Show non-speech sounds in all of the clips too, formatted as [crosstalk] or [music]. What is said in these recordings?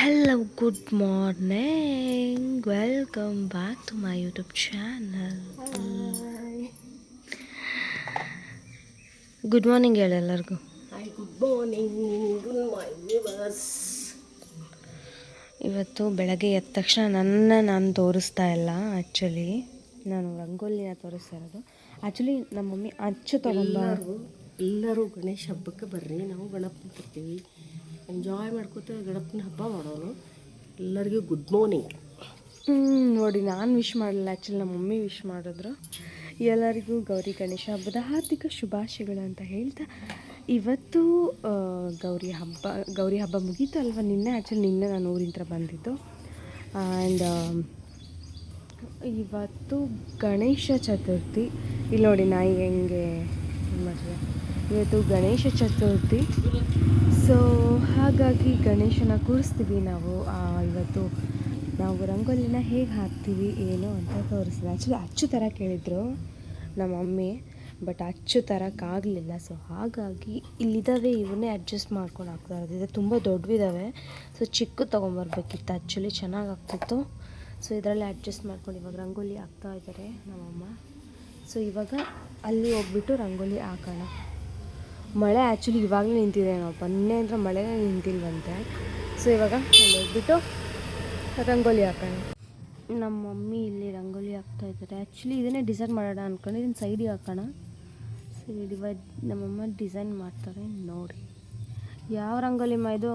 Hello, good morning welcome back to my YouTube channel good morning ಹೇಳಿ ಎಲ್ಲರಿಗೂ. Good morning good morning ಇವತ್ತು ಬೆಳಗ್ಗೆ ಎದ್ದ ತಕ್ಷಣ ನನ್ನ ನಾನು ತೋರಿಸ್ತಾ ಇಲ್ಲ ಆ್ಯಕ್ಚುಲಿ ನಾನು ರಂಗೋಲಿನ ತೋರಿಸ್ತಾ ಇರೋದು. ಆ್ಯಕ್ಚುಲಿ ನಮ್ಮ ಮಮ್ಮಿ ಅಚ್ಚು ತಗೊಂಡು ಎಲ್ಲರೂ ಎಲ್ಲರೂ ಗಣೇಶ ಹಬ್ಬಕ್ಕೆ ಬರ್ರಿ. ನಾವು ಗಣಪನ ತರ್ತೀವಿ ಎಂಜಾಯ್ ಮಾಡ್ಕೋತ ಗಣಪನ ಹಬ್ಬ ಮಾಡೋನು. ಎಲ್ಲರಿಗೂ ಗುಡ್ ಮಾರ್ನಿಂಗ್ ನೋಡಿ, ನಾನು ವಿಶ್ ಮಾಡಲಿಲ್ಲ. ಆ್ಯಕ್ಚುಲಿ ನಮ್ಮ ಮಮ್ಮಿ ವಿಶ್ ಮಾಡಿದ್ರು. ಎಲ್ಲರಿಗೂ ಗೌರಿ ಗಣೇಶ ಹಬ್ಬದ ಹಾರ್ದಿಕ ಶುಭಾಶಯಗಳು ಅಂತ ಹೇಳ್ತಾ, ಇವತ್ತು ಗೌರಿ ಹಬ್ಬ ಗೌರಿ ಹಬ್ಬ ಮುಗೀತು ಅಲ್ವಾ ನಿನ್ನೆ? ಆ್ಯಕ್ಚುಲಿ ನಿನ್ನೆ ನಾನು ಊರಿಂದ ಬಂದಿದ್ದು. ಆ್ಯಂಡ್ ಇವತ್ತು ಗಣೇಶ ಚತುರ್ಥಿ. ಇಲ್ಲಿ ನೋಡಿ ನಾಯಿ ಹೆಂಗೆ, ಮದುವೆ. ಇವತ್ತು ಗಣೇಶ ಚತುರ್ಥಿ. ಸೊ ಹಾಗಾಗಿ ಗಣೇಶನ ಕೂರಿಸ್ತೀವಿ ನಾವು. ಇವತ್ತು ನಾವು ರಂಗೋಲಿನ ಹೇಗೆ ಹಾಕ್ತೀವಿ, ಏನು ಅಂತ ತೋರಿಸ್ತೀವಿ ಆ್ಯಕ್ಚುಲಿ ಅಚ್ಚು ಥರ ಕೇಳಿದರು ನಮ್ಮ ಮಮ್ಮಿ ಬಟ್ ಅಚ್ಚು ತರಕ್ಕಾಗಲಿಲ್ಲ ಸೊ ಹಾಗಾಗಿ ಇಲ್ಲಿದ್ದಾವೆ, ಇವನ್ನೇ ಅಡ್ಜಸ್ಟ್ ಮಾಡ್ಕೊಂಡು ಹಾಕ್ತಾ ಇರೋದು. ತುಂಬ ದೊಡ್ಡವಿದ್ದಾವೆ ಸೊ ಚಿಕ್ಕ ತೊಗೊಂಬರ್ಬೇಕಿತ್ತು. ಆ್ಯಕ್ಚುಲಿ ಚೆನ್ನಾಗಿ ಆಗ್ತಿತ್ತು. ಸೊ ಇದರಲ್ಲಿ ಅಡ್ಜಸ್ಟ್ ಮಾಡ್ಕೊಂಡು ಇವಾಗ ರಂಗೋಲಿ ಹಾಕ್ತಾ ಇದ್ದಾರೆ ನಮ್ಮಮ್ಮ ಸೊ ಇವಾಗ ಅಲ್ಲಿ ಹೋಗ್ಬಿಟ್ಟು ರಂಗೋಲಿ ಹಾಕೋಣ. ಮಳೆ ಆ್ಯಕ್ಚುಲಿ ಇವಾಗಲೇ ನಿಂತಿದೆ ನಾವು. ಬನ್ನೆ ಅಂದರೆ ಮಳೆನೇ ನಿಂತಿಲ್ವಂತೆ. ಸೊ ಇವಾಗ ಅಲ್ಲಿ ಹೋಗ್ಬಿಟ್ಟು ರಂಗೋಲಿ ಹಾಕೋಣ. ನಮ್ಮ ಮಮ್ಮಿ ಇಲ್ಲಿ ರಂಗೋಲಿ ಹಾಕ್ತಾ ಇದ್ದಾರೆ. ಆ್ಯಕ್ಚುಲಿ ಇದನ್ನೇ ಡಿಸೈನ್ ಮಾಡೋಣ ಅಂದ್ಕೊಂಡು ಇದನ್ನು ಸೈಡಿಗೆ ಹಾಕೋಣ. ಸೊ ಇವಾಗ ನಮ್ಮಮ್ಮ ಡಿಸೈನ್ ಮಾಡ್ತಾರೆ. ನೋಡಿ. ಯಾವ ರಂಗೋಲಿ ಮಾ ಇದು?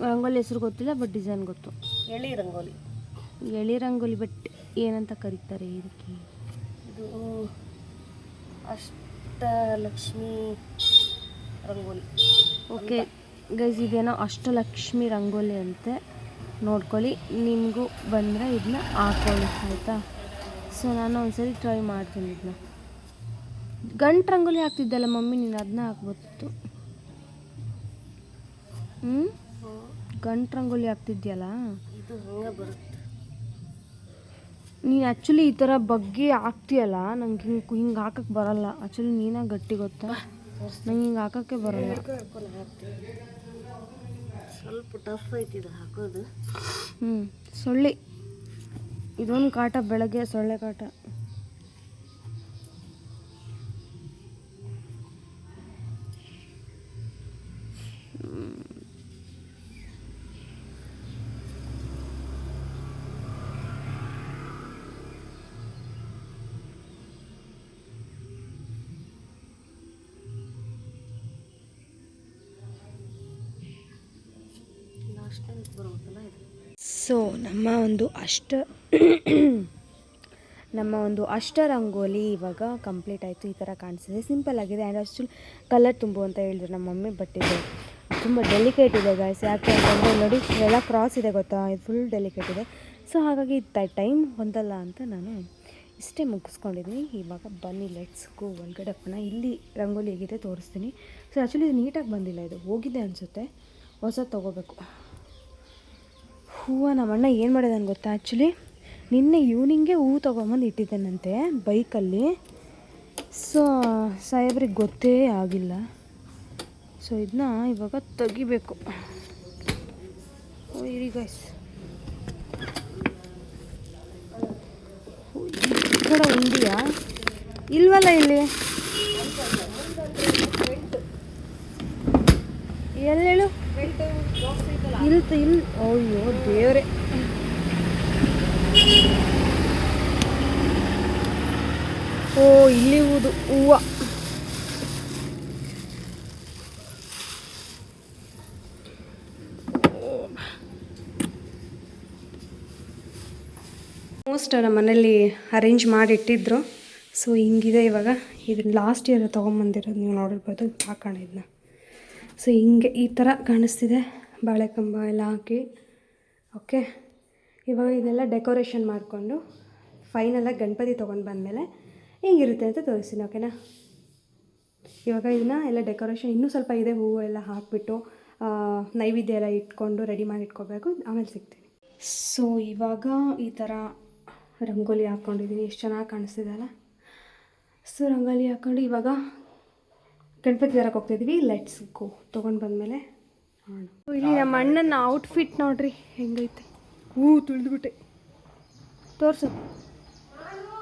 ರಂಗೋಲಿ ಹೆಸರು ಗೊತ್ತಿಲ್ಲ ಬಟ್ ಡಿಸೈನ್ ಗೊತ್ತು. ಹೇಳಿ ರಂಗೋಲಿ. ಎಳೆ ರಂಗೋಲಿ ಬಟ್ ಏನಂತ ಕರೀತಾರೆ ಇದಕ್ಕೆ? ಇದು ಅಷ್ಟಲಕ್ಷ್ಮಿ ರಂಗೋಲಿ. ಓಕೆ ಗೈಸ್ ಇದೇನೋ ಅಷ್ಟಲಕ್ಷ್ಮಿ ರಂಗೋಲಿ ಅಂತೆ. ನೋಡ್ಕೊಳ್ಳಿ ನಿಮಗೂ ಬಂದರೆ ಇದನ್ನ ಹಾಕೊಳ್ಳಿ ಆಯಿತಾ? ಸೊ ನಾನು ಒಂದ್ಸರಿ ಟ್ರೈ ಮಾಡ್ತೀನಿ ಇದನ್ನ ಗಂಟು ರಂಗೋಲಿ ಹಾಕ್ತಿದ್ದಲ್ಲ ಮಮ್ಮಿ ನೀನು ಅದನ್ನ ಹಾಕ್ಬೋದಿತ್ತು ಹ್ಞೂ ಗಂಟು ರಂಗೋಲಿ ಹಾಕ್ತಿದ್ಯಲ್ಲ? ಇದು ಹಂಗೆ ಬರುತ್ತೆ. ನೀನು ಆ್ಯಕ್ಚುಲಿ ಈ ಥರ ಬಗ್ಗೆ ಹಾಕ್ತೀಯಲ್ಲ ನಂಗೆ ಹಿಂಗೆ ಹಿಂಗೆ ಹಾಕಕ್ಕೆ ಬರಲ್ಲ. ಆ್ಯಕ್ಚುಲಿ ನೀನಾಗ ಗಟ್ಟಿ ಗೊತ್ತಾ? ನಂಗೆ ಹಿಂಗೆ ಹಾಕೋಕ್ಕೆ ಬರಲ್ಲ. ಸ್ವಲ್ಪ ಟಫ್ ಐತಿ ಇದು ಹಾಕೋದು. ಹ್ಞೂ ಸೊಳ್ಳೆ. ಇದೊಂದು ಕಾಟ ಬೆಳಗ್ಗೆ ಸೊಳ್ಳೆ ಕಾಟ. ಸೊ, ನಮ್ಮ ಒಂದು ಅಷ್ಟ ನಮ್ಮ ಒಂದು ಅಷ್ಟ ರಂಗೋಲಿ ಇವಾಗ ಕಂಪ್ಲೀಟ್ ಆಯಿತು, ಈ ಥರ ಕಾಣಿಸ್ತಿದೆ. ಸಿಂಪಲ್ ಆಗಿದೆ ಆ್ಯಂಡ್ ಅಷ್ಟು ಕಲರ್ ತುಂಬು ಅಂತ ಹೇಳಿದ್ರು ನಮ್ಮ ಮಮ್ಮಿ ಬಟ್ ಇದು ತುಂಬ ಡೆಲಿಕೇಟ್ ಇದೆ ಗಾಯ್ಸ್ ಯಾಕೆ ಅಂತಂದರೆ ನೋಡಿ, ಎಲ್ಲ ಕ್ರಾಸ್ ಇದೆ ಗೊತ್ತಾ? ಇದು ಫುಲ್ ಡೆಲಿಕೇಟ್ ಇದೆ. ಸೊ ಹಾಗಾಗಿ ಟೈಮ್ ಹೊಂದಲ್ಲ ಅಂತ ನಾನು ಇಷ್ಟೇ ಮುಗಿಸ್ಕೊಂಡಿದ್ದೀನಿ ಇವಾಗ ಬನ್ನಿ ಲೆಟ್ಸ್ ಗೋ ಒಳಗಡೆ ಇಲ್ಲಿ ರಂಗೋಲಿ ಹೇಗಿದೆ ತೋರಿಸ್ತೀನಿ. ಸೊ ಆ್ಯಕ್ಚುಲಿ ಇದು ನೀಟಾಗಿ ಬಂದಿಲ್ಲ ಇದು. ಹೋಗಿದೆ ಅನಿಸುತ್ತೆ. ಹೊಸ ತೊಗೋಬೇಕು. ಹೂವು ನಮ್ಮ ಅಣ್ಣ ಏನು ಮಾಡಿದಾನೆ ಗೊತ್ತಾ? ಆ್ಯಕ್ಚುಲಿ ನಿನ್ನೆ ಈವ್ನಿಂಗೇ ಹೂವು ತೊಗೊಂಬಂದು ಇಟ್ಟಿದ್ದಾನಂತೆ ಬೈಕಲ್ಲಿ. ಸೊ ಸಾಹೇಬ್ರಿಗೆ ಗೊತ್ತೇ ಆಗಿಲ್ಲ. ಸೊ ಇದನ್ನ ಇವಾಗ ತೆಗಿಬೇಕು. ಗೈಸ್ ಈ ಉಂಡಿಯಾ? ಇಲ್ವಲ್ಲ ಇಲ್ಲಿ? ಎಲ್ಲೇಳು ಇಲ್ತ ಇಲ್ ಅಯ್ಯೋ, ದೇವ್ರೆ. ಓ, ಇಲ್ಲಿ ಹೂದು, ಹೂವು. ಆಲ್ಮೋಸ್ಟ್ ನಮ್ಮ ಮನೇಲಿ ಅರೇಂಜ್ ಮಾಡಿಟ್ಟಿದ್ರು. ಸೊ ಹಿಂಗಿದೆ ಇವಾಗ. ಇದನ್ನ ಲಾಸ್ಟ್ ಇಯರ್ ತೊಗೊಂಬಂದಿರೋದು ನೀವು ನೋಡಿರ್ಬೋದು. ಹಾಕೋಣ ಸೊ ಹಿಂಗೆ ಈ ಥರ ಕಾಣಿಸ್ತಿದೆ ಬಾಳೆ ಕಂಬ ಎಲ್ಲ ಹಾಕಿ. ಓಕೆ ಇವಾಗ ಇದೆಲ್ಲ ಡೆಕೋರೇಷನ್ ಮಾಡಿಕೊಂಡು ಫೈನಲಾಗಿ ಗಣಪತಿ ತೊಗೊಂಡು ಬಂದಮೇಲೆ ಹೆಂಗಿರುತ್ತೆ ಅಂತ ತೋರಿಸ್ತೀನಿ ಓಕೆನಾ ಇವಾಗ ಇದನ್ನ ಎಲ್ಲ ಡೆಕೋರೇಷನ್ ಇನ್ನೂ ಸ್ವಲ್ಪ ಇದೆ, ಹೂವು ಎಲ್ಲ ಹಾಕಿಬಿಟ್ಟು ನೈವೇದ್ಯ ಎಲ್ಲ ಇಟ್ಕೊಂಡು ರೆಡಿ ಮಾಡಿ ಇಟ್ಕೋಬೇಕು, ಆಮೇಲೆ ಸಿಗ್ತೀನಿ. ಸೊ ಇವಾಗ ಈ ಥರ ರಂಗೋಲಿ ಹಾಕ್ಕೊಂಡಿದ್ದೀನಿ ಎಷ್ಟು ಚೆನ್ನಾಗಿ ಕಾಣಿಸ್ತಿದೆ ಅಲ್ಲ? ಸೊ ರಂಗೋಲಿ ಹಾಕ್ಕೊಂಡು ಇವಾಗ ಗಣಪತಿ ತರಕ್ಕೆ ಹೋಗ್ತಿದ್ವಿ ಲೆಟ್ಸ್ ಗೋ ತೊಗೊಂಡು ಬಂದಮೇಲೆ ಇಲ್ಲಿ ನಮ್ಮ ಅಣ್ಣನ ಔಟ್ಫಿಟ್ ನೋಡ್ರಿ ಹೆಂಗೈತೆ. ಹೂ ತುಳಿದ್ಬಿಟ್ಟೆ. ತೋರ್ಸು.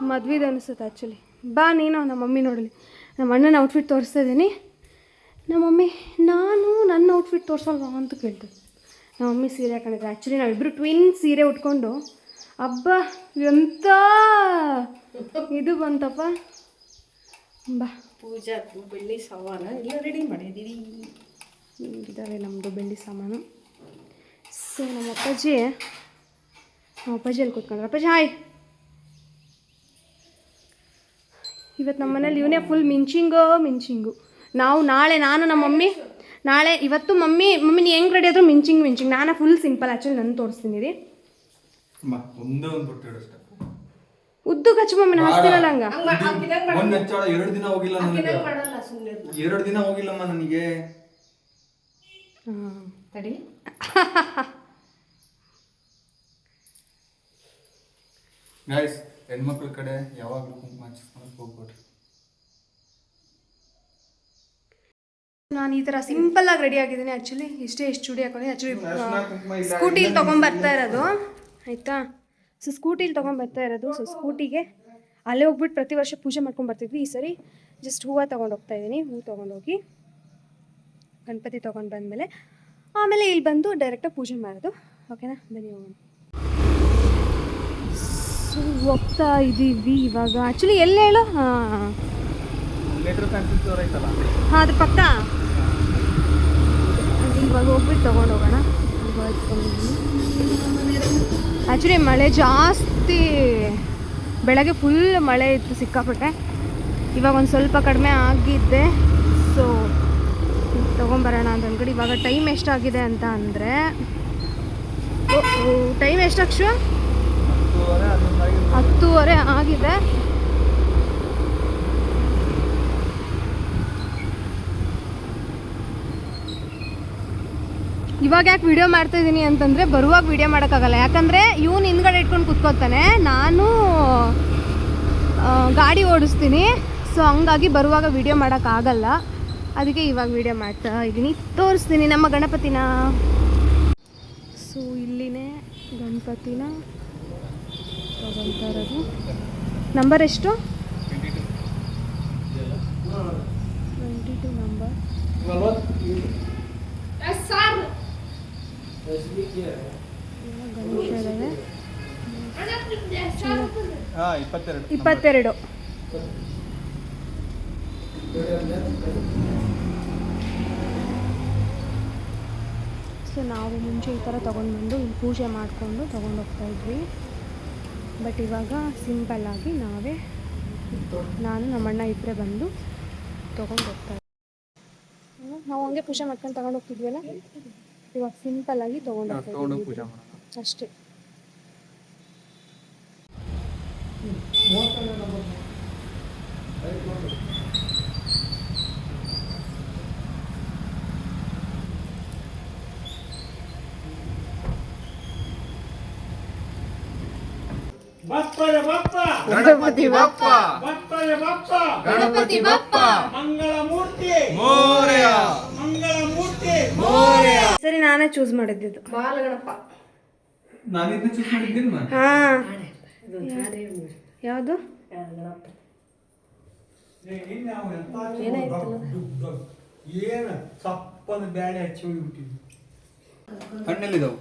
ಮದ್ವೆದು ಅನಿಸುತ್ತೆ ಆ್ಯಕ್ಚುಲಿ ಬಾ ನೀನು ನಮ್ಮ ಮಮ್ಮಿ ನೋಡಲಿ. ನಮ್ಮ ಅಣ್ಣನ ಔಟ್ಫಿಟ್ ತೋರಿಸ್ತಾ ಇದ್ದೀನಿ. ನಮ್ಮ ಮಮ್ಮಿ ನಾನು ನನ್ನ ಔಟ್ಫಿಟ್ ತೋರಿಸಲ್ವಾ ಅಂತ ಕೇಳ್ತು. ನಮ್ಮ ಮಮ್ಮಿ ಸೀರೆ ಹಾಕೊಂಡಿದ್ರೆ ಆ್ಯಕ್ಚುಲಿ ನಾವಿಬ್ಬರು ಟ್ವಿನ್ ಸೀರೆ ಉಟ್ಕೊಂಡು ಹಬ್ಬ ಎಂಥ ಇದು ಬಂತಪ್ಪ. ಬಾ. ಪೂಜಾ ಬೆಳ್ಳಿ ಸವಾನ ಎಲ್ಲ ರೆಡಿ ಮಾಡಿದ್ದೀವಿ ಇದ್ದಾವೆ ನಮ್ಮದು ಬೆಳ್ಳಿ ಸಾಮಾನು. ಸೊ ನಮ್ಮ ಅಪ್ಪಾಜಿ ನಮ್ಮ ಅಪ್ಪಾಜಿ ಅಲ್ಲಿ ಕೂತ್ಕೊಂಡ್ರೆ. ಅಪ್ಪಾಜಿ ಹಾಯ್ ಇವತ್ತು ನಮ್ಮ ಮನೇಲಿ ಇವನೇ ಫುಲ್ ಮಿಂಚಿಂಗು ಮಿಂಚಿಂಗು. ನಾವು ನಾಳೆ ನಾನು ನಮ್ಮ ಮಮ್ಮಿ ನಾಳೆ ಇವತ್ತು ಮಮ್ಮಿ ಮಮ್ಮಿ ನೀ ಹೆಂಗೆ ರೆಡಿ ಆದರೂ ಮಿಂಚಿಂಗ್ ಮಿಂಚಿಂಗ್. ನಾನು ಫುಲ್ ಸಿಂಪಲ್ ಆ್ಯಕ್ಚುಲಿ ನಾನು ತೋರಿಸ್ತೀನಿ ರೀ. ಒಂದೇ ಒಂದು ಬಟ್ಟೆ ಅಷ್ಟೇ. ಉದ್ದು ಕಚ್ಚು ಮಮ್ಮಿ ನಾನು ಹಾಕ್ತೀನಲ್ಲ ಹಂಗ? ಒಂದ್ ಹೆಚ್ಚಾಳ ಎರಡು ದಿನ ಹೋಗಿಲ್ಲ ನನಗೆ. ಎರಡು ದಿನ ಹೋಗಿಲ್ಲಮ್ಮ ನನಗೆ. ತಡಿ. [laughs] ಗಾಯ್ಸ್ ಹೆಣ್ಮಕ್ಳ ಕಡೆ ಯಾವಾಗಲೂ ಕುಂಕುಮ ಹಚ್ಚಿಸ್ಕೊಳಕ್ ಹೋಗ್ಬೇಡ್ರಿ. ನಾನು ಈ ಥರ ಆಗಿ ರೆಡಿ ಆಗಿದ್ದೀನಿ ಆ್ಯಕ್ಚುಲಿ ಇಷ್ಟೇ ಇಷ್ಟು ಚೂಡಿ ಹಾಕೊಂಡು. ಆ್ಯಕ್ಚುಲಿ ತಗೊಂಡ್ ಬರ್ತಾ ಇಲ್ಲ. ಸ್ಕೂಟಿಲಿ ತೊಗೊಂಬರ್ತಾ ಇರೋದು. ಆಯಿತಾ? ಸೊ ಸ್ಕೂಟಿಲಿ ತೊಗೊಂಬರ್ತಾ ಇರೋದು. ಸೊ ಸ್ಕೂಟಿಗೆ ಅಲ್ಲೇ ಹೋಗ್ಬಿಟ್ಟು ಪ್ರತಿ ವರ್ಷ ಪೂಜೆ ಮಾಡ್ಕೊಂಡು ಬರ್ತಿದ್ವಿ. ಈ ಸರಿ ಜಸ್ಟ್ ಹೂವು ತೊಗೊಂಡು ಹೋಗ್ತಾ ಇದ್ದೀನಿ. ಹೂವು ತೊಗೊಂಡೋಗಿ ಗಣಪತಿ ತೊಗೊಂಡು ಬಂದಮೇಲೆ ಆಮೇಲೆ ಇಲ್ಲಿ ಬಂದು ಡೈರೆಕ್ಟಾಗಿ ಪೂಜೆ ಮಾಡೋದು. ಓಕೆನಾ ಬನ್ನಿ ಹೋಗೋಣ. ಸೊ ಹೋಗ್ತಾ ಇದ್ದೀವಿ ಇವಾಗ. ಆ್ಯಕ್ಚುಲಿ ಎಲ್ಲಿ ಹೇಳು? ಹಾಂ. ಹಾಂ ಅದ್ರ ಪಕ್ಕ. ಇವಾಗ ಹೋಗ್ಬಿಟ್ಟು ತೊಗೊಂಡು ಹೋಗೋಣ. ಆ್ಯಕ್ಚುಲಿ ಮಳೆ ಜಾಸ್ತಿ, ಬೆಳಗ್ಗೆ ಫುಲ್ ಮಳೆ ಇತ್ತು ಸಿಕ್ಕಾಪಟ್ಟೆ. ಇವಾಗ ಒಂದು ಸ್ವಲ್ಪ ಕಡಿಮೆ ಆಗಿದ್ದೆ ಸೊ ತೊಗೊಂಬರೋಣ ಅಂತ ಅಂದ್ಕೊಂಡು ಇವಾಗ ಟೈಮ್ ಎಷ್ಟಾಗಿದೆ ಅಂತ ಅಂದರೆ ಟೈಮ್ ಎಷ್ಟು ಅಕ್ಷ ಹತ್ತುವರೆ ಆಗಿದೆ. ಇವಾಗ ಯಾಕೆ ವಿಡಿಯೋ ಮಾಡ್ತಾ ಇದ್ದೀನಿ ಅಂತಂದರೆ ಬರುವಾಗ ವಿಡಿಯೋ ಮಾಡೋಕ್ಕಾಗಲ್ಲ. ಯಾಕಂದರೆ ಇವನು ಹಿಂದ್ಗಡೆ ಇಟ್ಕೊಂಡು ಕುತ್ಕೋತಾನೆ. ನಾನು ಗಾಡಿ ಓಡಿಸ್ತೀನಿ. ಸೊ ಹಂಗಾಗಿ ಬರುವಾಗ ವಿಡಿಯೋ ಮಾಡೋಕ್ಕಾಗಲ್ಲ. ಅದಕ್ಕೆ ಇವಾಗ ವಿಡಿಯೋ ಮಾಡ್ತಾ ಇದ್ದೀನಿ ತೋರಿಸ್ತೀನಿ ನಮ್ಮ ಗಣಪತಿನ. ಸೊ ಇಲ್ಲಿನೇ ಗಣಪತಿನ ತಗೊಳ್ತಾ ಇರೋದು. ನಂಬರ್ ಎಷ್ಟು? ಟ್ವೆಂಟಿ ಟು ನಂಬರ್ ಇಪ್ಪತ್ತೆರಡು. ಸೊ ನಾವು ಮುಂಚೆ ಈ ಥರ ತೊಗೊಂಡು ಬಂದು ಇಲ್ಲಿ ಪೂಜೆ ಮಾಡಿಕೊಂಡು ತೊಗೊಂಡು ಹೋಗ್ತಾ ಇದ್ವಿ. ಬಟ್ ಇವಾಗ ಸಿಂಪಲ್ಲಾಗಿ ನಾವೇ ನಾನು ನಮ್ಮಣ್ಣ ಇಬ್ಬರೇ ಬಂದು ತೊಗೊಂಡು ಹೋಗ್ತಾ ಇದ್ವಿ. ನಾವು ಹಂಗೆ ಪೂಜೆ ಮಾಡ್ಕೊಂಡು ತೊಗೊಂಡು ಹೋಗ್ತಿದ್ವಲ್ಲ ಇವಾಗ ಸಿಂಪಲ್ ಆಗಿ ತಗೊಂಡು ಪೂಜೆ ಮಾಡೋಣ. ಅಷ್ಟೇ. ಗಣಪತಿ ಬಪ್ಪ. ಗಣಪತಿ ಬಪ್ಪ. ಮಂಗಳ ಮೂರ್ತಿ ಮೋರ್ಯ. ನಾನೇ ಚೂಸ್ ಮಾಡಿದ್ದು ಬಾಲಗಣಪ. ನಾನು ಇದನ್ನ ಚೂಸ್ ಮಾಡಿದ್ದೀನಿ ಮಾ ಹಾಂ. ಇದು ನಾನೇ ಯಾವುದು? ಏನ ಸಪ್ಪನ ಬ್ಯಾಳೆ ಹಚ್ಚಿ ಹೋಗಿಬಿಟ್ಟಿದ್ವಿ ಹಣ್ಣೆಲ್ಲಿದಾವು.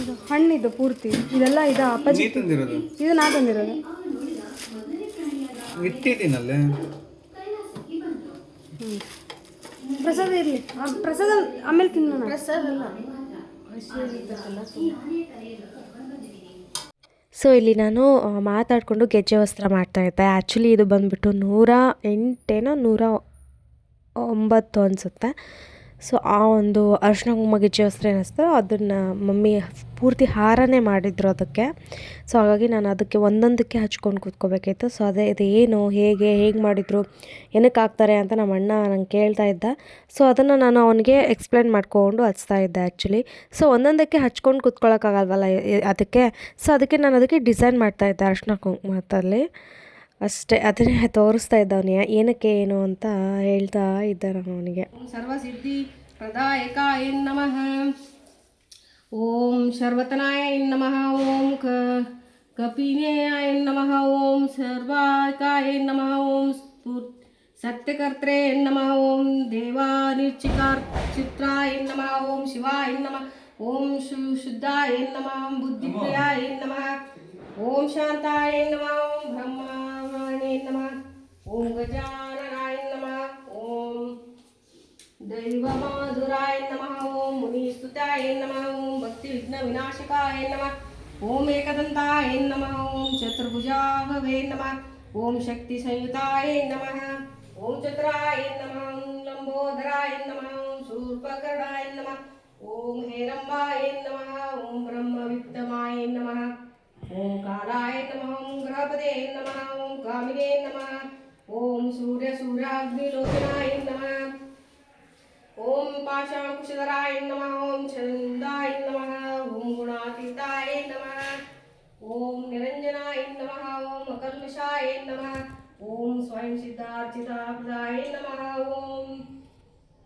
ಇದು ಹಣ್ಣಿದು ಪೂರ್ತಿ. ಇದೆಲ್ಲ ಇದು ಅಪ್ಪಾಜಿ? ತಂದಿರೋದು? ಇದು ನಾ ತಂದಿರೋದು. ಇಟ್ಟಿದ್ದೀನಲ್ಲೇ? ಪ್ರಸಾದ ಇರಲಿ. ಪ್ರಸಾದ ಆಮೇಲೆ ತಿನ್ನೋಣ. ಪ್ರಸಾದ ಸೊ ಇಲ್ಲಿ ನಾನು ಮಾತಾಡಿಕೊಂಡು ಗೆಜ್ಜೆ ವಸ್ತ್ರ ಮಾಡ್ತಾ ಇದ್ದೆ. ಆ್ಯಕ್ಚುಲಿ ಇದು ಬಂದ್ಬಿಟ್ಟು ನೂರ ಎಂಟೇನೋ ನೂರ ಒಂಬತ್ತು ಅನಿಸುತ್ತೆ. ಸೊ ಆ ಒಂದು ಅರ್ಶಿನ ಕುಂಕುಮ ಗೆಜ್ಜೆ ವಸ್ತ್ರ ಏನಿಸ್ತೋ ಅದನ್ನು ಮಮ್ಮಿ ಪೂರ್ತಿ ಹಾರನೇ ಮಾಡಿದ್ರು ಅದಕ್ಕೆ. ಸೊ ಹಾಗಾಗಿ ನಾನು ಅದಕ್ಕೆ ಒಂದೊಂದಕ್ಕೆ ಹಚ್ಕೊಂಡು ಕೂತ್ಕೋಬೇಕಾಯ್ತು. ಸೊ ಅದೇ ಇದು ಏನು, ಹೇಗೆ ಹೇಗೆ ಮಾಡಿದರು, ಏನಕ್ಕೆ ಹಾಕ್ತಾರೆ ಅಂತ ನಮ್ಮ ಅಣ್ಣ ನಂಗೆ ಕೇಳ್ತಾ ಇದ್ದ. ಸೊ ಅದನ್ನು ನಾನು ಅವನಿಗೆ ಎಕ್ಸ್ಪ್ಲೇನ್ ಮಾಡ್ಕೊಂಡು ಹಚ್ತಾ ಇದ್ದೆ ಆ್ಯಕ್ಚುಲಿ ಸೊ ಒಂದೊಂದಕ್ಕೆ ಹಚ್ಕೊಂಡು ಕೂತ್ಕೊಳ್ಳೋಕ್ಕಾಗಲ್ವಲ್ಲ ಅದಕ್ಕೆ. ಸೊ ಅದಕ್ಕೆ ನಾನು ಅದಕ್ಕೆ ಡಿಸೈನ್ ಮಾಡ್ತಾ ಇದ್ದೆ ಅರ್ಶಿನ ಕುಂಕುಮದಲ್ಲಿ. ಅಷ್ಟೇ, ಅದನ್ನೇ ತೋರಿಸ್ತಾ ಇದ್ದವನೇ ಏನಕ್ಕೆ ಏನು ಅಂತ ಹೇಳ್ತಾ ಇದ್ದ ಅವನಿಗೆ. ಸರ್ವಸಿದ್ಧಿ ಪ್ರದಾಯಕಾಯ ನಮಃ. ಓಂ ಶರ್ವತನಾಯ ನಮಃ. ಓಂ ಕ ಕಪಿನೇಯ ನಮಃ. ಓಂ ಸರ್ವಾಕಾಯ ನಮಃ. ಓಂ ಸ್ಫೂರ್ ಸತ್ಯಕರ್ತ್ರೇ ನಮಃ. ಓಂ ದೇವಾನಿರ್ಚಿಕಾರ್ ಚಿತ್ರಾಯ ನಮಃ. ಓಂ ಶಿವಾಯ ನಮಃ. ಓಂ ಶು ಶುದ್ಧಾಯ ನಮಃ ಬುದ್ಧಿಪ್ರಿಯಾಯ ನಮಃ. ओम शांताय नमः ओम ब्रह्मावाणे नमः ओम गजाननाय नमः ओम दैवमाधुराय नमः ओम मुनिस्तुताय नम ओम भक्ति विघ्न विनाशकाय नम ओम एकदंताय नम ओम चतुर्भुजाभवे नम ओम शक्ति संयुताय नम ओम चतुराय नम ओम लंबोदराय नम ओम शूर्पकर्णाय नमः ओम हेरम्बाय नम ओम ब्रह्म विद्यमाय नमः ओम कालाय नमः ओम ग्रहपते नमः ओम कामिने नमः ओम सूर्य सूर्याग्निलोचनाय नमः ओम पाशाकुशधराय नमः ओम छंदाय नमः ओम गुणातीताय नमः ओम निरंजनाय नमः ओम अकल्मषाय नमः ओम स्वयं सिद्धार्चिताभ्याय नमः ओम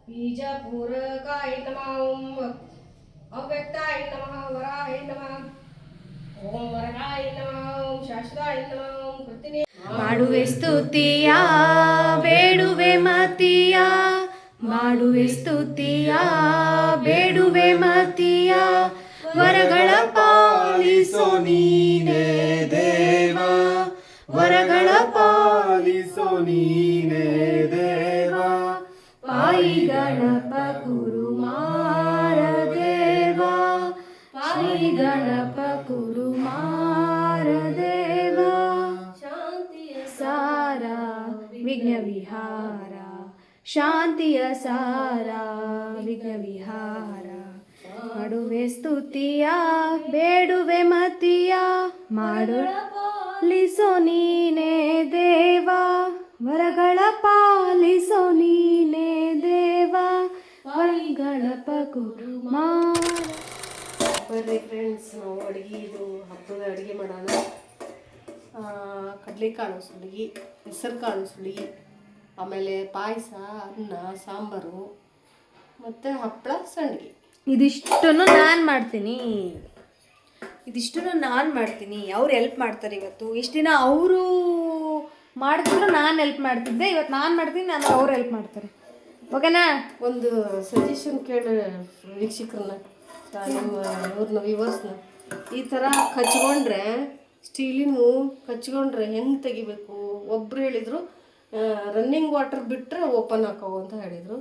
बीजपूरकाय नमः ओम अव्यक्ताय नमः वराय नमः ಮಾಡುವೆ ಸ್ತುತಿಯ, ಬೇಡುವೆ ಮತಿಯ, ಮಾಡುವೆ ಸ್ತುತಿಯ, ಬೇಡುವೆ ಮತಿಯ, ವರಗಳ ಪಾಲಿಸೋ ನೀನೇ ದೇವ, ವರಗಳ ಪಾಲಿಸೋ ನೀನೇ ದೇವ ಪಾಯಿ ಗಣಪ ಕುರುಮಾರ ದೇವ ಶಾಂತಿಯ ಸಾರ ವಿಘ್ನ ವಿಹಾರ ಶಾಂತಿಯ ಸಾರ ವಿಘ್ನ ವಿಹಾರ ಮಾಡುವೆ ಸ್ತುತಿಯ ಬೇಡುವೆ ಮತಿಯ. ಮಾಡು ಲಿಸೋ ನೀನೇ ದೇವ. ವರಗಳ ಪಾಲಿಸೋ ನೀನೇ ದೇವ. ಕುರು ಕುಮಾರ ಬರ್ರಿ ಫ್ರೆಂಡ್ಸ್ ನಾವು ಅಡುಗೆ ಇದು ಹಬ್ಬದ ಅಡುಗೆ ಮಾಡೋಣ. ಕಡಲೆಕಾಳು ಸುಲಿಗೆ ಹೆಸರು ಕಾಳು ಸುಳಿ ಆಮೇಲೆ ಪಾಯಸ ಅನ್ನ ಸಾಂಬಾರು ಮತ್ತು ಹಪ್ಪಳ ಸಂಡಿಗೆ. ಇದಿಷ್ಟನ್ನು ನಾನು ಮಾಡ್ತೀನಿ. ಇದಿಷ್ಟನ್ನು ನಾನು ಮಾಡ್ತೀನಿ. ಅವ್ರು ಹೆಲ್ಪ್ ಮಾಡ್ತಾರೆ ಇವತ್ತು? ಇಷ್ಟು ದಿನ ಅವರು ಮಾಡಿದ್ರು ನಾನು ಹೆಲ್ಪ್ ಮಾಡ್ತಿದ್ದೆ. ಇವತ್ತು ನಾನು ಮಾಡ್ತೀನಿ ನಾನು ಅವ್ರು ಹೆಲ್ಪ್ ಮಾಡ್ತಾರೆ. ಓಕೆನಾ ಒಂದು ಸಜೆಷನ್ ಕೇಳಿ ವೀಕ್ಷಕರನ್ನ. ನಮ್ಮ ಇವ್ರನ್ನ ವಿವರ್ಸ್ನ ಈ ಥರ ಕಚ್ಕೊಂಡ್ರೆ ಸ್ಟೀಲಿನ ಕಚ್ಕೊಂಡ್ರೆ ಹೆಂಗೆ ತೆಗಿಬೇಕು? ಒಬ್ರು ಹೇಳಿದರು ರನ್ನಿಂಗ್ ವಾಟರ್ ಬಿಟ್ಟರೆ ಓಪನ್ ಹಾಕೋ ಅಂತ ಹೇಳಿದರು.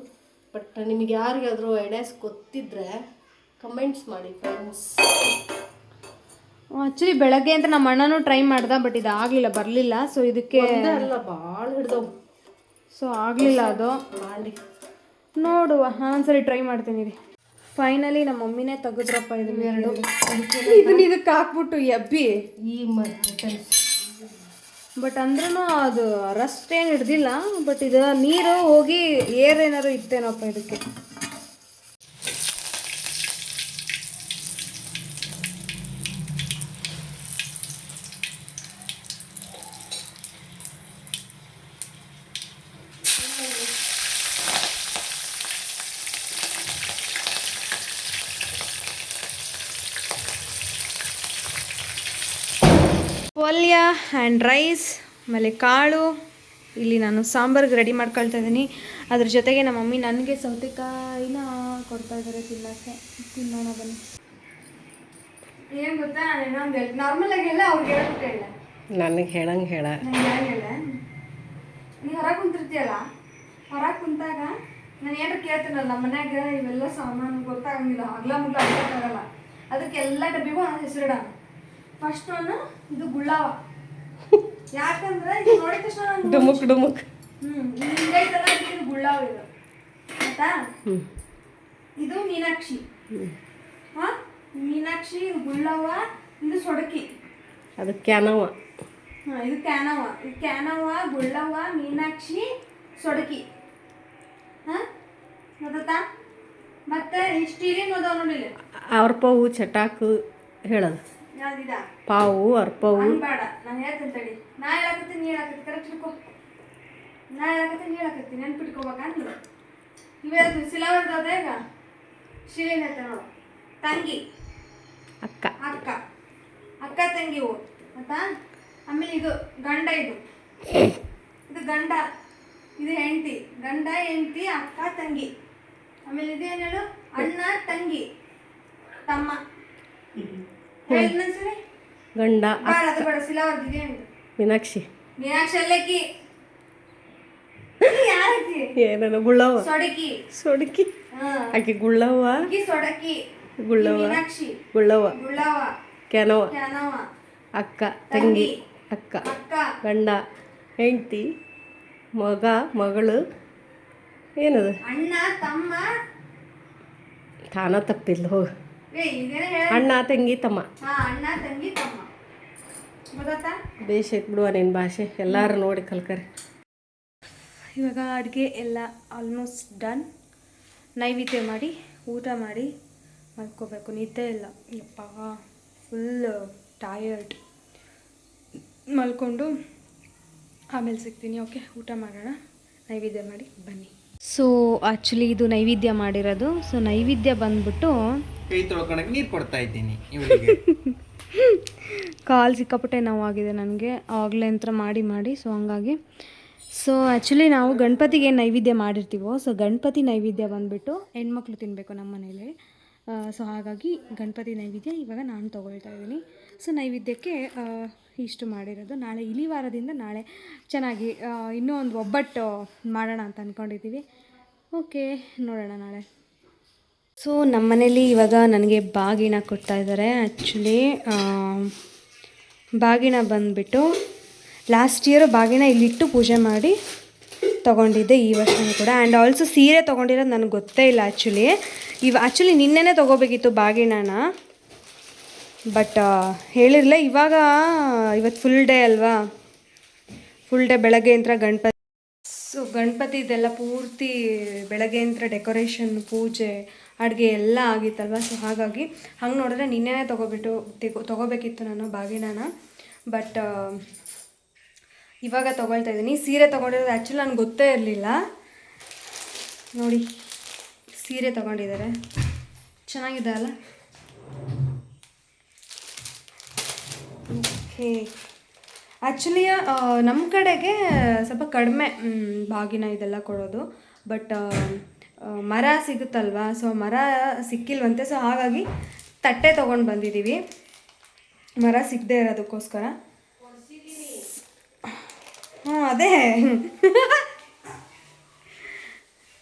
ಬಟ್ ನಿಮಗೆ ಯಾರಿಗಾದರೂ ಐಡಿಯಾಸ್ ಗೊತ್ತಿದ್ರೆ ಕಮೆಂಟ್ಸ್ ಮಾಡಿ ಫ್ರೆಂಡ್ಸ್ ಆ್ಯಕ್ಚುಲಿ ಬೆಳಗ್ಗೆ ಅಂತ ನಮ್ಮ ಅಣ್ಣನೂ ಟ್ರೈ ಮಾಡ್ದ ಬಟ್ ಇದು ಆಗಲಿಲ್ಲ ಬರಲಿಲ್ಲ. ಸೊ ಇದಕ್ಕೆ ಅಲ್ಲ ಭಾಳ ಹಿಡ್ದವು. ಸೊ ಆಗಲಿಲ್ಲ ಅದು. ಮಾಡಿ. ನೋಡುವ ನಾನೊಂದ್ಸರಿ ಟ್ರೈ ಮಾಡ್ತೀನಿ ರೀ ಫೈನಲಿ ನಮ್ಮ ಮಮ್ಮಿನೇ ತೆಗೆದ್ರಪ್ಪ ಇದು ಎರಡು. ಇದನ್ನ ಇದಕ್ಕೆ ಹಾಕ್ಬಿಟ್ಟು ಎಬ್ಬಿ. ಈ ಬಟ್ ಅಂದ್ರೂ ಅದು ರಸ್ಟ್ ಏನು ಹಿಡ್ದಿಲ್ಲ ಬಟ್ ಇದು ನೀರು ಹೋಗಿ ಏರ್ ಏನಾರು ಇತ್ತೇನಪ್ಪ ಇದಕ್ಕೆ. ಆ್ಯಂಡ್ ರೈಸ್ ಆಮೇಲೆ ಕಾಳು. ಇಲ್ಲಿ ನಾನು ಸಾಂಬಾರ್ಗೆ ರೆಡಿ ಮಾಡ್ಕೊಳ್ತಾ ಇದ್ದೀನಿ. ಅದ್ರ ಜೊತೆಗೆ ನಮ್ಮ ಮಮ್ಮಿ ನನಗೆ ಸೌತೆಕಾಯಿನ ಕೊಡ್ತಾ ಇದ್ದಾರೆ ತಿನ್ನೋಕ್ಕೆ. ತಿನ್ನೋಣ ಬನ್ನಿ. ಏನು ಗೊತ್ತಾ ನಾನು ಇನ್ನೊಂದು ಹೇಳಿ ನಾರ್ಮಲಾಗಿ ಎಲ್ಲ ಅವ್ರಿಗೆ ಹೇಳ್ಬಿಟ್ಟು ಹೇಳ ನನಗೆ ಹೇಳಂಗೆ ಹೇಳ. ನೀ ಹೊರಗೆ ಕುಂತಿರ್ತೀಯಲ್ಲ ಹೊರಗೆ ಕುಂತಾಗ ನಾನು ಏನಾರ ಕೇಳ್ತೀನಲ್ಲ ಮನ್ಯಾಗ ಇವೆಲ್ಲ ಸಾಮಾನು ಗೊತ್ತಾಗಂಗಿಲ್ಲ ಹಗ್ಲ ಮುಗ್ಲ ಅದಕ್ಕೆ ಎಲ್ಲ ಡಬ್ಬಿಗೂ ನಾನು ಹೆಸರಿಡ ಫಸ್ಟ್ ಒನ್ ಇದು ಗುಳ್ಳಾವ. ಯಾಕಂದ್ರೆ ಇದು ನೋಡಿದ ತಕ್ಷಣ ನಂಗೆ ಡುಮುಕ್ ಡುಮುಕ್. ಹ್ಮ್ ಹಿಂಗೈತಲ್ಲ ಇದು ಗುಳ್ಳಾವ ಇದು. ಆಯ್ತಾ? ಇದು ಮೀನಾಕ್ಷಿ. ಹಾ? ಮೀನಾಕ್ಷಿ ಇದು ಗುಳ್ಳವ ಇದು ಸೊಡಕಿ. ಅದು ಕ್ಯಾನವ ಹಾ ಇದು ಕ್ಯಾನವ ಇದು ಕ್ಯಾನವ ಗುಳ್ಳವ್ವ ಮೀನಾಕ್ಷಿ ಸೊಡಕಿ. ಹಾ? ಗೊತ್ತಾ ಮತ್ತೆ ಈ ಸ್ಟೀಲಿನ ಅದಾವ ನೋಡಿ ಇಲ್ಲಿ. ಅವ್ರ ಪವು ಚಟಾಕು ಹೇಳೋದು. ಪಾವು ಅರ್ಪವು. ಬೇಡ ನಾನು ಹೇಳ್ತೀನಿ ತಡಿ. ನಾ ಹೇಳಕತ್ತೀನಿ ನೀ ಹೇಳಕತ್ತಿ. ಕರೆಕ್ಟ್ ಹಿಡ್ಕೊ ನಾ ಹೇಳಕತ್ತೀನಿ ನೀ ಹೇಳಕತ್ತಿ. ನೆನ್ಪಿಟ್ಕೋಬೇಕಾ ನೀನು ಇವೇದು ಸಿಲವರ್ದ ಈಗ? ನೋಡು. ತಂಗಿ. ಅಕ್ಕ. ಅಕ್ಕ. ಅಕ್ಕ ತಂಗಿ ಓ ಆಯ್ತಾ ಆಮೇಲೆ ಇದು ಗಂಡ ಇದು. ಇದು ಗಂಡ. ಇದು ಹೆಂಡತಿ. ಗಂಡ ಹೆಂಡತಿ ಅಕ್ಕ ತಂಗಿ. ಆಮೇಲೆ ಹೇಳು? ಅಣ್ಣ ತಂಗಿ. ತಮ್ಮ. ಗಂಡ ಮೀನಾಕ್ಷಿ. ಏನನ ಗುಳ್ಳವ ಸೊಡಕಿ ಆಕೆ ಗುಳ್ಳವ್ವ. ಗುಳ್ಳವ್ವ. ಗುಳ್ಳವ್ವ. ಕೆನವ ಅಕ್ಕ ತಂಗಿ. ಅಕ್ಕ. ಗಂಡ. ಹೆಂಡತಿ. ಮಗ ಮಗಳು. ಏನದು? ಅಣ್ಣ ತಮ್ಮ. ತಾನ ತಪ್ಪಿಲ್ಲ ಹೋಗು. ಅಣ್ಣ ತಂಗಿ ತಮ್ಮ. ಹಾ ಅಣ್ಣ ತಂಗಿ ತಮ್ಮ. ಗೊತ್ತಾ ಬೇಷ್ ಐತ್ ಬಿಡುವ ನಿನ್ನ ಭಾಷೆ. ಎಲ್ಲರೂ ನೋಡಿ ಕಲ್ಕರಿ. ಇವಾಗ ಅಡುಗೆ ಎಲ್ಲ ಆಲ್ಮೋಸ್ಟ್ ಡನ್ ನೈವೇದ್ಯ ಮಾಡಿ ಊಟ ಮಾಡಿ ಮಲ್ಕೋಬೇಕು. ನಿದ್ದೆ ಇಲ್ಲ. ಯಪ್ಪ ಫುಲ್ ಟಯರ್ಡ್ ಮಲ್ಕೊಂಡು ಆಮೇಲೆ ಸಿಗ್ತೀನಿ. ಓಕೆ ಊಟ ಮಾಡೋಣ. ನೈವೇದ್ಯ ಮಾಡಿ ಬನ್ನಿ. ಸೊ ಆ್ಯಕ್ಚುಲಿ ಇದು ನೈವೇದ್ಯ ಮಾಡಿರೋದು. ಸೊ ನೈವೇದ್ಯ ಬಂದ್ಬಿಟ್ಟು ಕೈ ತೊಳ್ಕೊಳಕ್ಕೆ ನೀರು ಕೊಡ್ತಾ ಇದ್ದೀನಿ ಇವಳಿಗೆ. [laughs] ಕಾಲು ಸಿಕ್ಕಾಪಟ್ಟೆ ನೋವಾಗಿದೆ ನನಗೆ. ಆಗಲೇ ಅಂತ ಮಾಡಿ ಮಾಡಿ ಸೊ ಹಂಗಾಗಿ. ಸೊ ಆ್ಯಕ್ಚುಲಿ ನಾವು ಗಣಪತಿಗೆ ಏನು ನೈವೇದ್ಯ ಮಾಡಿರ್ತೀವೋ ಸೊ ಗಣಪತಿ ನೈವೇದ್ಯ ಬಂದುಬಿಟ್ಟು ಹೆಣ್ಮಕ್ಳು ತಿನ್ನಬೇಕು ನಮ್ಮ ಮನೇಲಿ. ಸೊ ಹಾಗಾಗಿ ಗಣಪತಿ ನೈವೇದ್ಯ ಇವಾಗ ನಾನು ತೊಗೊಳ್ತಾ ಇದ್ದೀನಿ. ಸೊ ನೈವೇದ್ಯಕ್ಕೆ ಇಷ್ಟು ಮಾಡಿರೋದು. ನಾಳೆ ಇಲಿ ವಾರದಿಂದ ನಾಳೆ ಚೆನ್ನಾಗಿ ಇನ್ನೂ ಒಂದು ಒಬ್ಬಟ್ಟು ಮಾಡೋಣ ಅಂತ ಅಂದ್ಕೊಂಡಿದ್ದೀವಿ ಓಕೆ, ನೋಡೋಣ ನಾಳೆ. ಸೊ ನಮ್ಮ ಮನೇಲಿ ಇವಾಗ ನನಗೆ ಬಾಗಿನ ಕೊಡ್ತಾ ಇದ್ದಾರೆ. ಆ್ಯಕ್ಚುಲಿ ಬಾಗಿನ ಬಂದುಬಿಟ್ಟು ಲಾಸ್ಟ್ ಇಯರು ಬಾಗಿನ ಇಲ್ಲಿಟ್ಟು ಪೂಜೆ ಮಾಡಿ ತೊಗೊಂಡಿದ್ದೆ ಈ ವರ್ಷನೂ ಕೂಡ. ಆ್ಯಂಡ್ ಆಲ್ಸೋ ಸೀರೆ ತೊಗೊಂಡಿರೋದು ನನಗೆ ಗೊತ್ತೇ ಇಲ್ಲ ಆ್ಯಕ್ಚುಲಿ ಇವ ಆ್ಯಕ್ಚುಲಿ ನಿನ್ನೆನೇ ತೊಗೋಬೇಕಿತ್ತು ಬಾಗಿಣನ. ಬಟ್ ಹೇಳಿರಲ್ಲ ಇವಾಗ ಇವತ್ತು ಫುಲ್ ಡೇ ಅಲ್ವಾ? ಫುಲ್ ಡೇ ಬೆಳಗ್ಗೆಯಿಂದ ಗಣಪತಿ. ಸೊ ಗಣಪತಿದೆಲ್ಲ ಪೂರ್ತಿ ಬೆಳಗ್ಗೆಯಿಂದ ಡೆಕೋರೇಷನ್ ಪೂಜೆ, ಅಡುಗೆ ಎಲ್ಲ ಆಗಿತ್ತಲ್ವ? ಸೊ ಹಾಗಾಗಿ ಹಂಗೆ ನೋಡಿದ್ರೆ ನಿನ್ನೆನೇ ತೊಗೊಬಿಟ್ಟು, ತೆಗೋ, ತೊಗೋಬೇಕಿತ್ತು ನಾನು ಬಾಗಿನಾನ. ಬಟ್ ಇವಾಗ ತೊಗೊಳ್ತಾ ಇದ್ದೀನಿ. ಸೀರೆ ತೊಗೊಂಡಿರೋದು ಆ್ಯಕ್ಚುಲಿ ನನಗೆ ಗೊತ್ತೇ ಇರಲಿಲ್ಲ. ನೋಡಿ, ಸೀರೆ ತೊಗೊಂಡಿದ್ದಾರೆ. ಚೆನ್ನಾಗಿದೆ ಅಲ್ಲ? ಓಕೆ. ಆ್ಯಕ್ಚುಲಿ ನಮ್ಮ ಕಡೆಗೆ ಸ್ವಲ್ಪ ಕಡಿಮೆ ಬಾಗಿನ ಇದೆಲ್ಲ ಕೊಡೋದು. ಬಟ್ ಮರ ಸಿಗುತ್ತಲ್ವಾ? ಸೊ ಮರ ಸಿಕ್ಕಿಲ್ವಂತೆ. ಸೊ ಹಾಗಾಗಿ ತಟ್ಟೆ ತೊಗೊಂಡು ಬಂದಿದ್ದೀವಿ ಮರ ಸಿಗದೆ ಇರೋದಕ್ಕೋಸ್ಕರ. ಹ್ಞೂ ಅದೇ.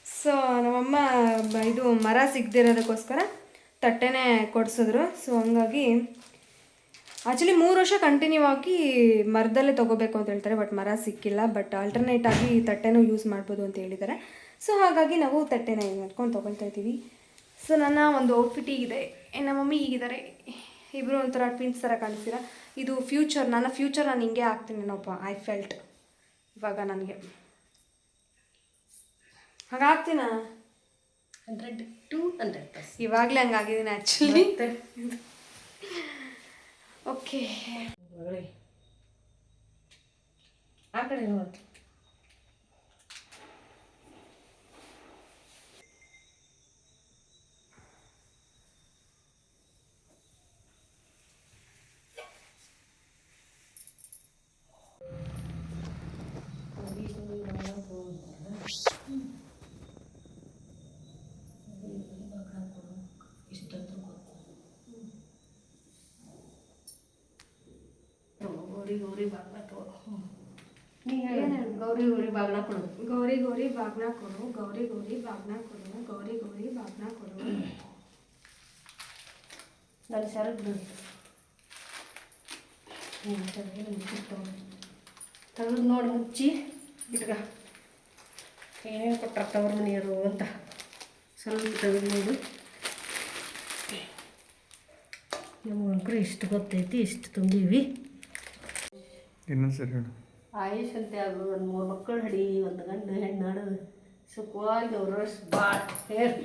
ಸೊ ನಮ್ಮಮ್ಮ, ಇದು ಮರ ಸಿಗದಿರೋದಕ್ಕೋಸ್ಕರ ತಟ್ಟೆನೇ ಕೊಡಿಸಿದ್ರು. ಸೊ ಹಂಗಾಗಿ ಆ್ಯಕ್ಚುಲಿ ಮೂರು ವರ್ಷ ಕಂಟಿನ್ಯೂ ಆಗಿ ಮರದಲ್ಲೇ ತೊಗೋಬೇಕು ಅಂತ ಹೇಳ್ತಾರೆ ಬಟ್ ಮರ ಸಿಕ್ಕಿಲ್ಲ. ಬಟ್ ಆಲ್ಟರ್ನೇಟ್ ಆಗಿ ತಟ್ಟೆನೂ ಯೂಸ್ ಮಾಡ್ಬೋದು ಅಂತ ಹೇಳಿದ್ದಾರೆ. ಸೊ ಹಾಗಾಗಿ ನಾವು ತಟ್ಟೆನ ಏನು ಮಾಡ್ಕೊಂಡು ತೊಗೊಳ್ತಾ ಇದ್ದೀವಿ. ಸೊ ನನ್ನ ಒಂದು ಔಟ್ಫಿಟ್ ಇದೆ ನಮ್ಮ ಮಮ್ಮಿ ಈಗಿದ್ದಾರೆ ಇಬ್ಬರು ಒಂಥರ ಟ್ವಿನ್ಸ್ ಥರ ಕಾಣಿಸ್ತೀರ? ಇದು ಫ್ಯೂಚರ್ ನನ್ನ ಫ್ಯೂಚರ್ ನಾನು ಹಿಂಗೆ ಆಗ್ತೀನಿ ನಾನೊಬ್ಬ ಐ ಫೆಲ್ಟ್ ಇವಾಗ ನನಗೆ. ಹಾಗಾಗ್ತೀನಾ ಹಂಡ್ರೆಡ್ ಟು ಹಂಡ್ರೆಡ್ ಇವಾಗಲೇ ಹಂಗಾಗಿದ್ದೀನಿ ಆ್ಯಕ್ಚುಲಿ ಓಕೆ ಆ ಕಡೆ ಗೌರಿ ಗೌರಿ ಬಾಗ್ಲ ತಗೋ ನೀ ಗೌರಿ ಗೌರಿ ಬಾಗ್ನ ಕೊಡು. ಗೌರಿ ಗೌರಿ ಬಾಗ್ನ ಕೊಡು ಗೌರಿ ಗೌರಿ ಬಾಗ್ನ ಕೊಡು ಗೌರಿ ಗೌರಿ ಬಾಗ್ನ ಕೊಡು. ನಾನು ಸರಕ್ ಬಿಡು ತೆಗೆದು ನೋಡಿ ಮುಚ್ಚಿ ಇಟ್ಕ. ಏನೇನು ಕೊಟ್ಟರೆ ತವ್ರ ಮನೆಯವರು ಅಂತ. ಸ್ವಲ್ಪ ತೆಗೆದು ನೋಡು. ನಮ್ಮ ಅಂಕರು ಇಷ್ಟು ಗೊತ್ತೈತಿ ಇಷ್ಟು ತುಂಬೀವಿ. ಇನ್ನೊಂದು ಸರಿ ಹೇಳು ಆಯುಷ್ ಅಂತ ಅದು ಒಂದು ಮೂರು ಮಕ್ಕಳು ಹಡಿ ಒಂದು ಗಂಡು ಹೆಣ್ಣು ಹಡು ಸುಖವಾಗಿ ಅವರು ಭಾಳ ಹೇಳಿ.